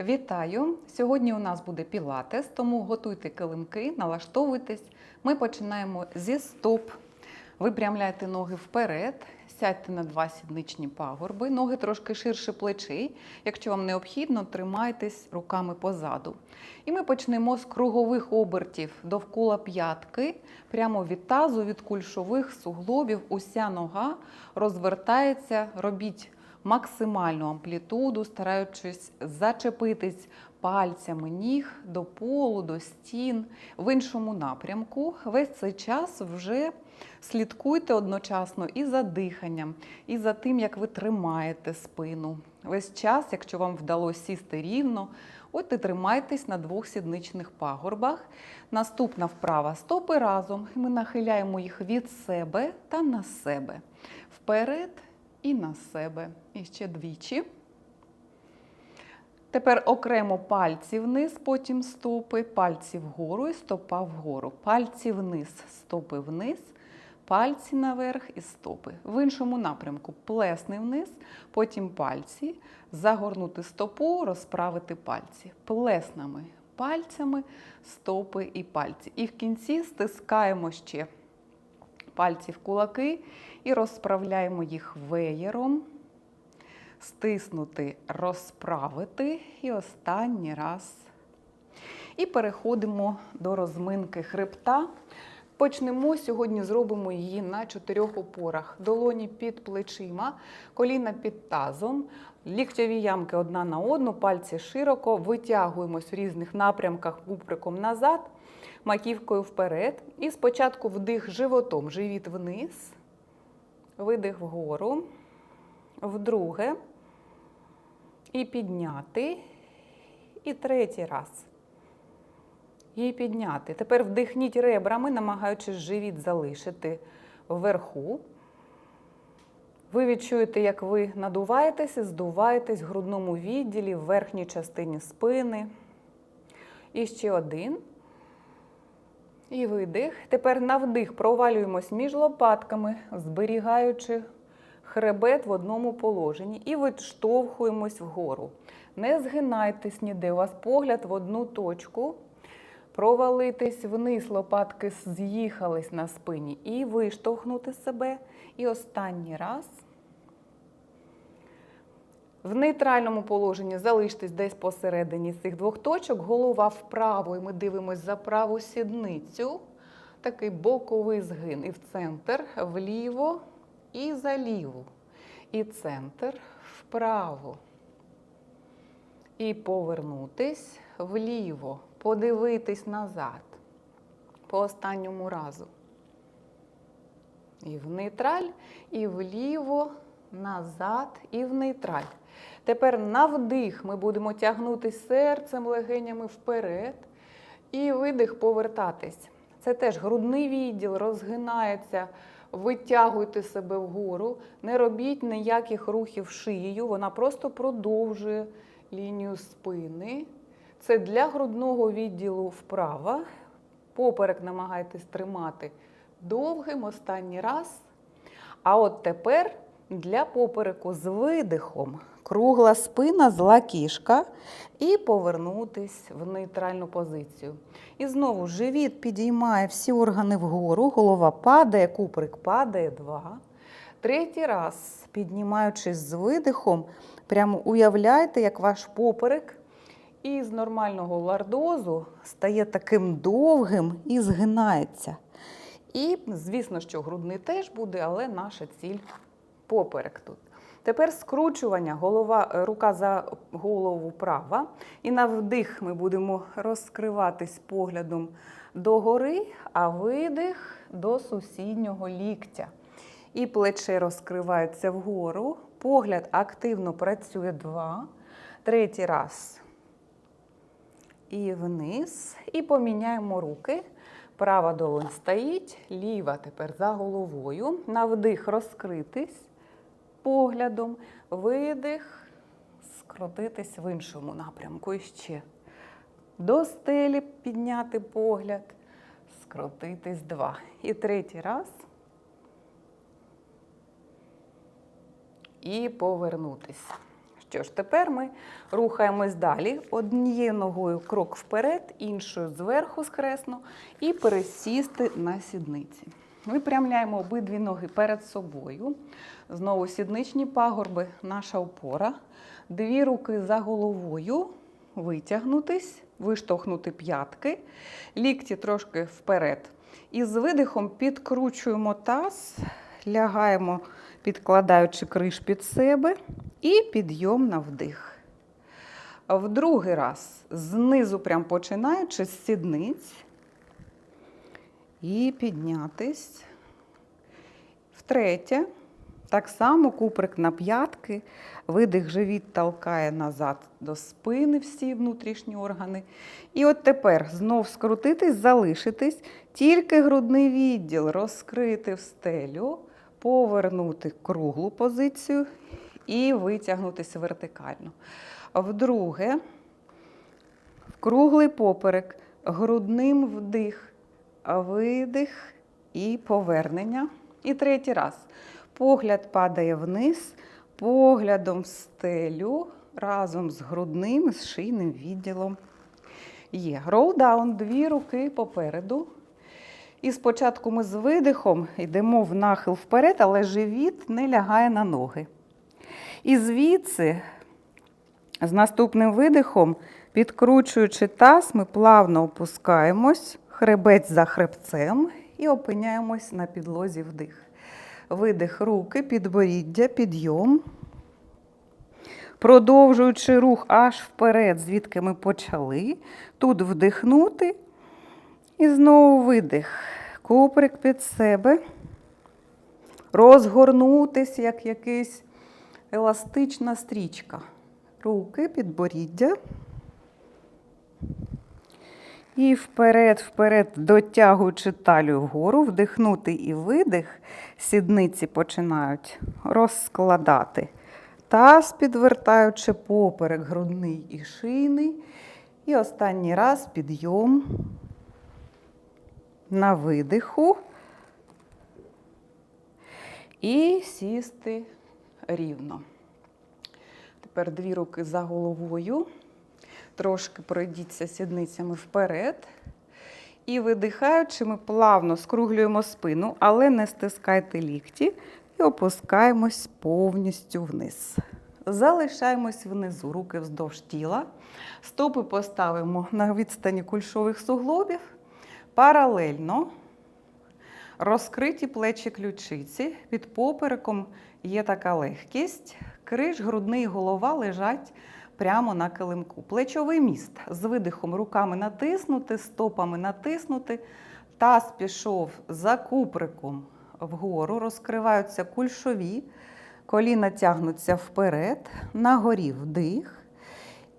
Вітаю! Сьогодні у нас буде пілатес, тому готуйте килимки, налаштовуйтесь. Ми починаємо зі стоп. Випрямляйте ноги вперед, сядьте на два сідничні пагорби, ноги трошки ширше плечей. Якщо вам необхідно, тримайтесь руками позаду. І ми почнемо з кругових обертів довкола п'ятки, прямо від тазу, від кульшових суглобів. Уся нога розвертається, робіть максимальну амплітуду, стараючись зачепитись пальцями ніг до полу, до стін в іншому напрямку. Весь цей час вже слідкуйте одночасно і за диханням, і за тим, як ви тримаєте спину. Весь час, якщо вам вдалося сісти рівно, от і тримайтесь на двох сідничних пагорбах. Наступна вправа стопи разом. Ми нахиляємо їх від себе та на себе. Вперед і на себе. І ще двічі. Тепер окремо пальці вниз, потім стопи, пальці вгору і стопа вгору. Пальці вниз, стопи вниз, пальці наверх і стопи. В іншому напрямку плесни вниз, потім пальці, загорнути стопу, розправити пальці. Плеснами пальцями, стопи і пальці. І в кінці стискаємо ще пальці в кулаки і розправляємо їх веєром. Стиснути, розправити. І останній раз. І переходимо до розминки хребта. Почнемо сьогодні, зробимо її на чотирьох опорах. Долоні під плечима, коліна під тазом, ліктьові ямки одна на одну, пальці широко, витягуємось в різних напрямках куприком назад, маківкою вперед. І спочатку вдих животом, живіт вниз, видих вгору, вдруге. І підняти. І третій раз. І підняти. Тепер вдихніть ребрами, намагаючись живіт залишити вверху. Ви відчуєте, як ви надуваєтеся, здуваєтесь в грудному відділі, в верхній частині спини. І ще один. І видих. Тепер на вдих провалюємось між лопатками, зберігаючи хребет в одному положенні і відштовхуємось вгору. Не згинайтесь ніде, у вас погляд в одну точку. Провалитись вниз, лопатки з'їхались на спині і виштовхнути себе. І останній раз. В нейтральному положенні залиштесь десь посередині цих двох точок, голова вправо, і ми дивимося за праву сідницю. Такий боковий згин. І в центр, вліво і за ліву. І центр вправо. І повернутись вліво, подивитись назад. По останньому разу. І в нейтраль, і вліво, назад, і в нейтраль. Тепер на вдих ми будемо тягнути серцем легенями вперед. І видих повертатись. Це теж грудний відділ розгинається. Витягуйте себе вгору, не робіть ніяких рухів шиєю, вона просто продовжує лінію спини. Це для грудного відділу вправа. Поперек намагайтесь тримати довгим останній раз. А от тепер для попереку з видихом. Кругла спина, зла кішка. І повернутись в нейтральну позицію. І знову живіт підіймає всі органи вгору, голова падає, куприк падає. Два. Третій раз, піднімаючись з видихом, прямо уявляйте, як ваш поперек із нормального лордозу стає таким довгим і згинається. І, звісно, що грудний теж буде, але наша ціль поперек тут. Тепер скручування, голова, рука за голову права. І на вдих ми будемо розкриватись поглядом догори, а видих до сусіднього ліктя. І плече розкривається вгору. Погляд активно працює два. Третій раз. І вниз. І поміняємо руки. Права долонь стоїть, ліва тепер за головою. На вдих розкритись поглядом, видих, скрутитись в іншому напрямку. І ще до стелі підняти погляд, скрутитись два. І третій раз. І повернутись. Що ж, тепер ми рухаємось далі. Однією ногою крок вперед, іншою зверху скресно і пересісти на сідниці. Випрямляємо обидві ноги перед собою. Знову сідничні пагорби, наша опора. Дві руки за головою, витягнутись, виштовхнути п'ятки, лікті трошки вперед. І з видихом підкручуємо таз, лягаємо, підкладаючи криш під себе, і підйом на вдих. В другий раз знизу, прям починаючи з сідниць. І піднятись. Втретє, так само куприк на п'ятки, видих живіт толкає назад до спини всі внутрішні органи. І от тепер знов скрутитись, залишитись, тільки грудний відділ розкрити в стелю, повернути круглу позицію і витягнутися вертикально. Вдруге, в круглий поперек, грудним вдих, видих і повернення. І третій раз. Погляд падає вниз, поглядом в стелю разом з грудним, з шийним відділом. Є. Down, дві руки попереду. І спочатку ми з видихом йдемо в нахил вперед, але живіт не лягає на ноги. І звідси, з наступним видихом, підкручуючи таз, ми плавно опускаємось, хребець за хребцем і опиняємось на підлозі вдих. Видих руки, підборіддя, підйом. Продовжуючи рух аж вперед, звідки ми почали. Тут вдихнути. І знову видих. Куприк під себе. Розгорнутись, як якийсь еластична стрічка. Руки, підборіддя. І вперед, вперед, дотягуючи талію вгору, вдихнути і видих, сідниці починають розкладати. Таз підвертаючи поперек грудний і шийний. І останній раз підйом на видиху. І сісти рівно. Тепер дві руки за головою. Трошки пройдіться сідницями вперед. І видихаючи, ми плавно скруглюємо спину, але не стискайте лікті і опускаємось повністю вниз. Залишаємось внизу, руки вздовж тіла. Стопи поставимо на відстані кульшових суглобів. Паралельно розкриті плечі ключиці. Під попереком є така легкість. Криш, грудний голова лежать прямо на килимку. Плечовий міст з видихом руками натиснути, стопами натиснути. Таз пішов за куприком вгору, розкриваються кульшові, коліна тягнуться вперед, нагорі вдих.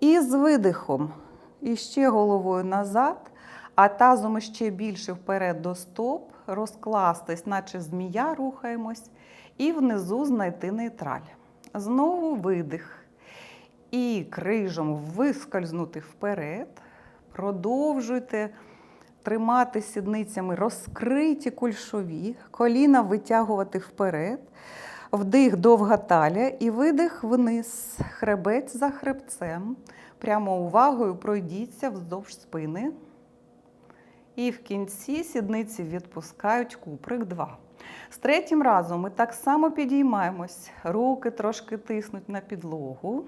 І з видихом іще головою назад, а тазом ще більше вперед до стоп, розкластись, наче змія рухаємось, і внизу знайти нейтраль. Знову видих. І крижом вискользнути вперед. Продовжуйте тримати сідницями розкриті кульшові, коліна витягувати вперед, вдих довга талія і видих вниз, хребець за хребцем. Прямо увагою пройдіться вздовж спини. І в кінці сідниці відпускають куприк 2. З третім разом ми так само підіймаємось, руки трошки тиснуть на підлогу.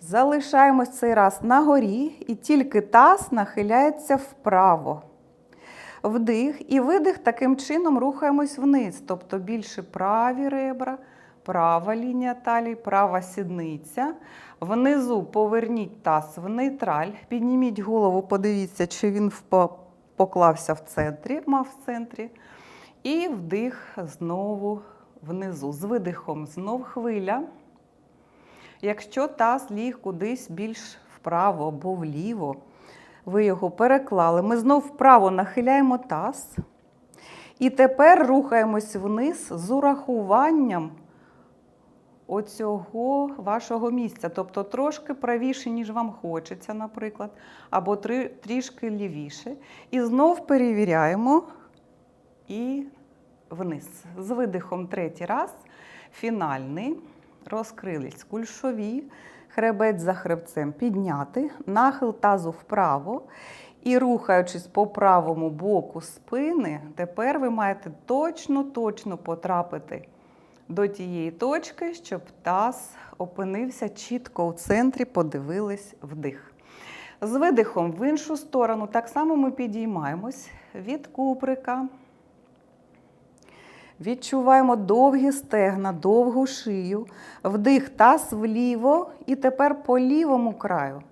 Залишаємось цей раз на горі, і тільки таз нахиляється вправо. Вдих і видих таким чином рухаємось вниз, тобто більше праві ребра, права лінія талії, права сідниця. Внизу поверніть таз в нейтраль, підніміть голову, подивіться, чи він поклався в центрі, мав в центрі. І вдих знову внизу. З видихом знов хвиля. Якщо таз ліг кудись більш вправо або вліво, ви його переклали, ми знов вправо нахиляємо таз. І тепер рухаємось вниз з урахуванням оцього вашого місця. Тобто трошки правіше, ніж вам хочеться, наприклад, або трішки лівіше. І знов перевіряємо і вниз. З видихом третій раз, фінальний. Розкрились кульшові, хребець за хребцем підняти, нахил тазу вправо. І рухаючись по правому боку спини, тепер ви маєте точно-точно потрапити до тієї точки, щоб таз опинився чітко у центрі, подивились вдих. З видихом в іншу сторону так само ми підіймаємось від куприка. Відчуваємо довгі стегна, довгу шию, вдих таз вліво і тепер по лівому краю.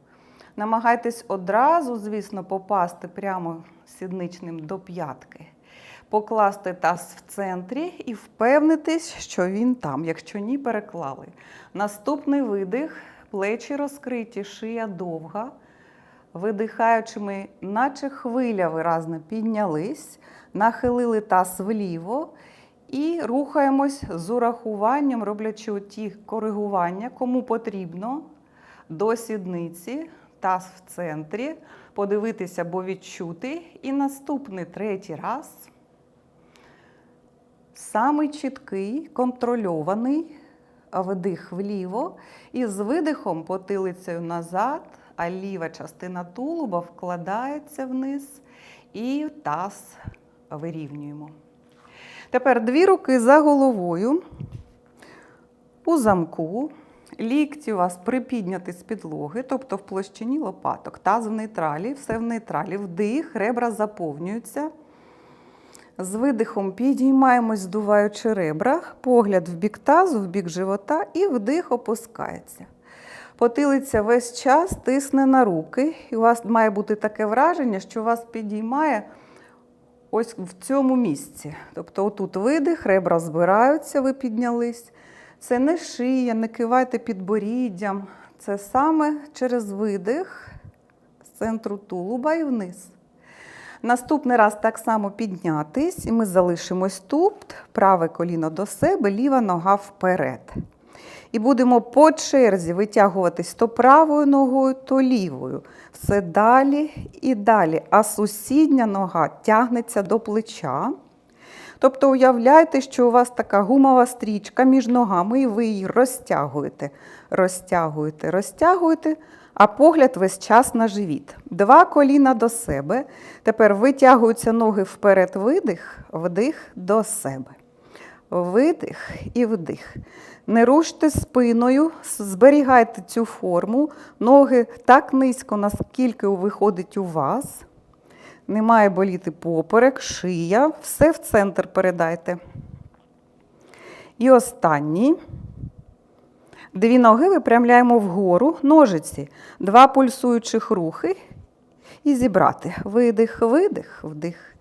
Намагайтесь одразу, звісно, попасти прямо сідничним до п'ятки. Покласти таз в центрі і впевнитись, що він там. Якщо ні, переклали. Наступний видих, плечі розкриті, шия довга. Видихаючи, ми, наче хвиля виразно піднялись, нахилили таз вліво і рухаємось з урахуванням, роблячи ті коригування, кому потрібно, до сідниці, таз в центрі, подивитися або відчути. І наступний третій раз. Самий чіткий, контрольований вдих вліво і з видихом потилицею назад, а ліва частина тулуба вкладається вниз і таз вирівнюємо. Тепер дві руки за головою у замку. Лікті у вас припідняти з підлоги, тобто в площині лопаток, таз в нейтралі, все в нейтралі, вдих, ребра заповнюються. З видихом підіймаємось, здуваючи ребра, погляд в бік тазу, в бік живота і вдих опускається. Потилиця весь час тисне на руки, і у вас має бути таке враження, що вас підіймає ось в цьому місці. Тобто, отут видих, ребра збираються, ви піднялись. Це не шия, не кивайте підборіддям. Це саме через видих з центру тулуба і вниз. Наступний раз так само піднятись, і ми залишимось тут, праве коліно до себе, ліва нога вперед. І будемо по черзі витягуватись то правою ногою, то лівою. Все далі і далі. А сусідня нога тягнеться до плеча. Тобто уявляйте, що у вас така гумова стрічка між ногами, і ви її розтягуєте, розтягуєте, розтягуєте, а погляд весь час на живіт. Два коліна до себе. Тепер витягуються ноги вперед, видих, вдих до себе. Видих і вдих. Не руште спиною, зберігайте цю форму. Ноги так низько, наскільки виходить у вас. Не має боліти поперек, шия. Все в центр передайте. І останній. Дві ноги випрямляємо вгору, ножиці, два пульсуючих рухи і зібрати. Видих, видих, вдих.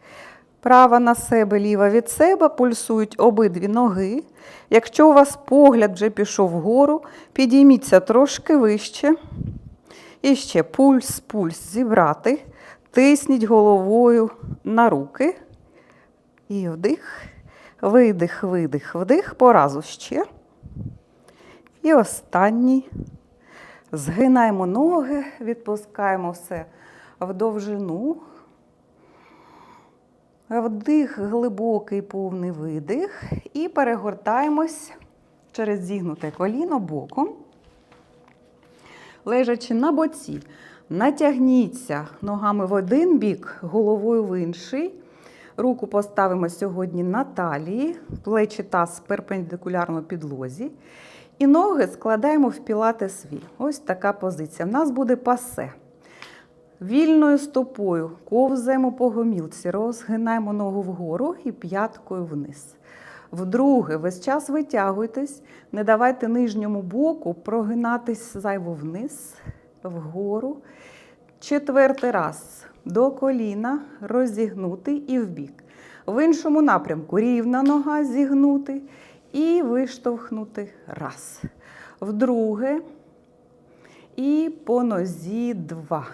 Права на себе, ліва від себе, пульсують обидві ноги. Якщо у вас погляд вже пішов вгору, підійміться трошки вище. І ще пульс, пульс зібрати. Тисніть головою на руки. І вдих, видих, видих, вдих. По разу ще. І останній. Згинаємо ноги, відпускаємо все в довжину. Вдих, глибокий повний видих. І перегортаємось через зігнуте коліно боком. Лежачи на боці, натягніться ногами в один бік, головою в інший. Руку поставимо сьогодні на талії, плечі таз перпендикулярно підлозі. І ноги складаємо в пілати свій. Ось така позиція. В нас буде пасе. Вільною стопою ковзаємо по гомілці, розгинаємо ногу вгору і п'яткою вниз. Вдруге, весь час витягуйтесь, не давайте нижньому боку прогинатись зайво вниз, вгору. Четвертий раз до коліна розігнути і вбік. В іншому напрямку рівна нога зігнути і виштовхнути. Раз. Вдруге. І по нозі два.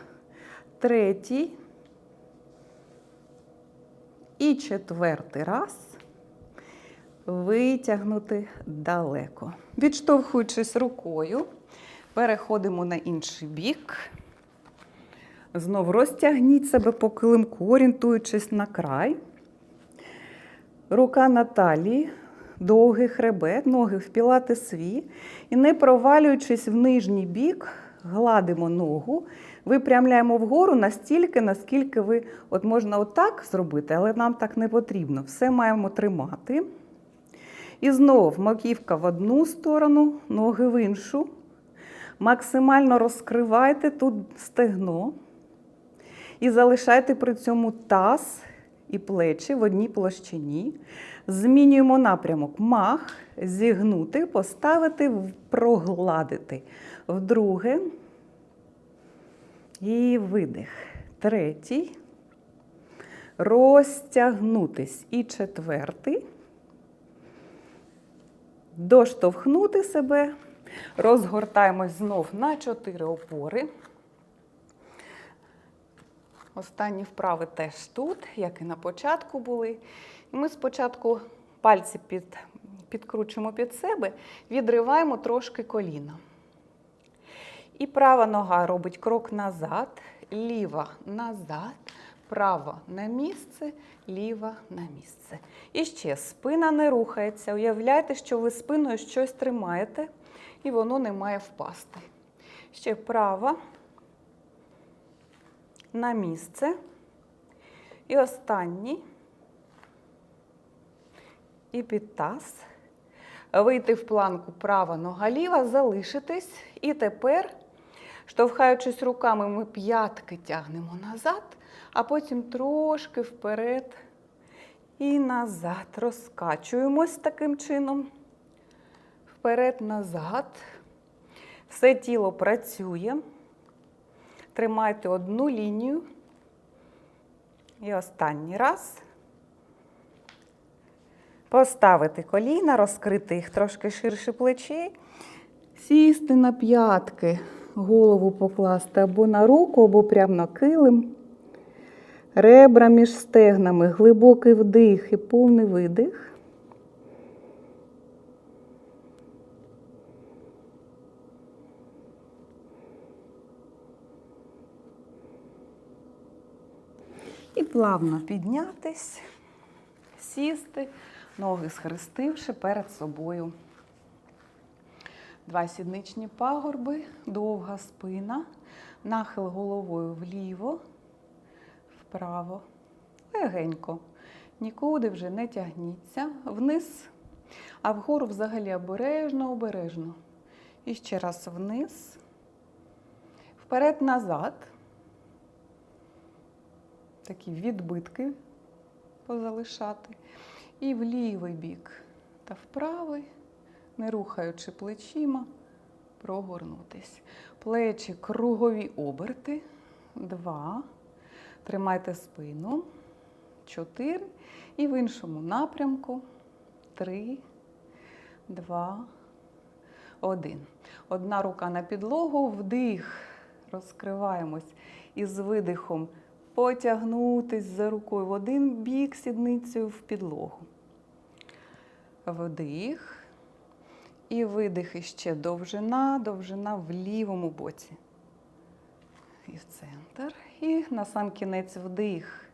Третій. І четвертий раз витягнути далеко. Відштовхуючись рукою, переходимо на інший бік. Знов розтягніть себе по килимку, орієнтуючись на край. Рука на талії, довгий хребет, ноги в пілатесові. І не провалюючись в нижній бік, гладимо ногу, випрямляємо вгору настільки, наскільки ви от можна отак зробити, але нам так не потрібно. Все маємо тримати. І знов маківка в одну сторону, ноги в іншу. Максимально розкривайте тут стегно. І залишайте при цьому таз і плечі в одній площині. Змінюємо напрямок. Мах, зігнути, поставити, прогладити. Вдруге. І видих. Третій. Розтягнутись. І четвертий. Доштовхнути себе. Розгортаємось знов на чотири опори. Останні вправи теж тут, як і на початку були. І Ми спочатку пальці під, підкручуємо під себе, відриваємо трошки коліна. І права нога робить крок назад, ліва назад, права на місце, ліва на місце. І ще спина не рухається. Уявляйте, що ви спиною щось тримаєте, і воно не має впасти. Ще права на місце. І останній. І під таз. Вийти в планку права нога ліва, залишитись. І тепер, штовхаючись руками, ми п'ятки тягнемо назад, а потім трошки вперед і назад. Розкачуємось таким чином. Вперед-назад. Все тіло працює. Тримайте одну лінію. І останній раз. Поставити коліна, розкрити їх трошки ширше плечей. Сісти на п'ятки, голову покласти або на руку, або прямо на килим. Ребра між стегнами, глибокий вдих і повний видих. І плавно піднятись, сісти, ноги схрестивши перед собою. Два сідничні пагорби, довга спина, нахил головою вліво, вправо, легенько. Нікуди вже не тягніться, вниз, а вгору взагалі обережно, обережно. І ще раз вниз, вперед-назад такі відбитки позалишати. І в лівий бік. Та в правий, не рухаючи плечима, прогорнутись. Плечі кругові оберти. Два. Тримайте спину. Чотири. І в іншому напрямку. Три, два, один. Одна рука на підлогу, вдих. Розкриваємось і з видихом потягнутись за рукою в один бік сідницею в підлогу. Вдих. І видих іще довжина, довжина в лівому боці. І в центр. І на сам кінець вдих.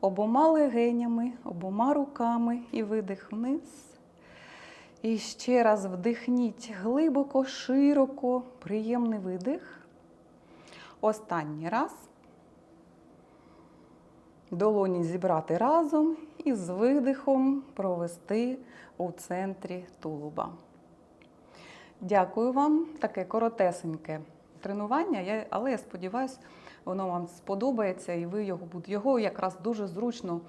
Обома легенями, обома руками і видих вниз. І ще раз вдихніть глибоко, широко, приємний видих. Останній раз. Долоні зібрати разом і з видихом провести у центрі тулуба. Дякую вам. Таке коротесеньке тренування, але я сподіваюся, воно вам сподобається і ви його будете. Його якраз дуже зручно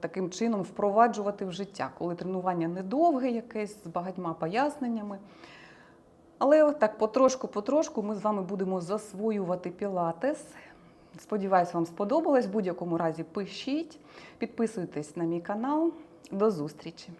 таким чином впроваджувати в життя, коли тренування недовге якесь з багатьма поясненнями. Але так потрошку-потрошку ми з вами будемо засвоювати пілатес. Сподіваюсь, вам сподобалось. В будь-якому разі пишіть, підписуйтесь на мій канал. До зустрічі!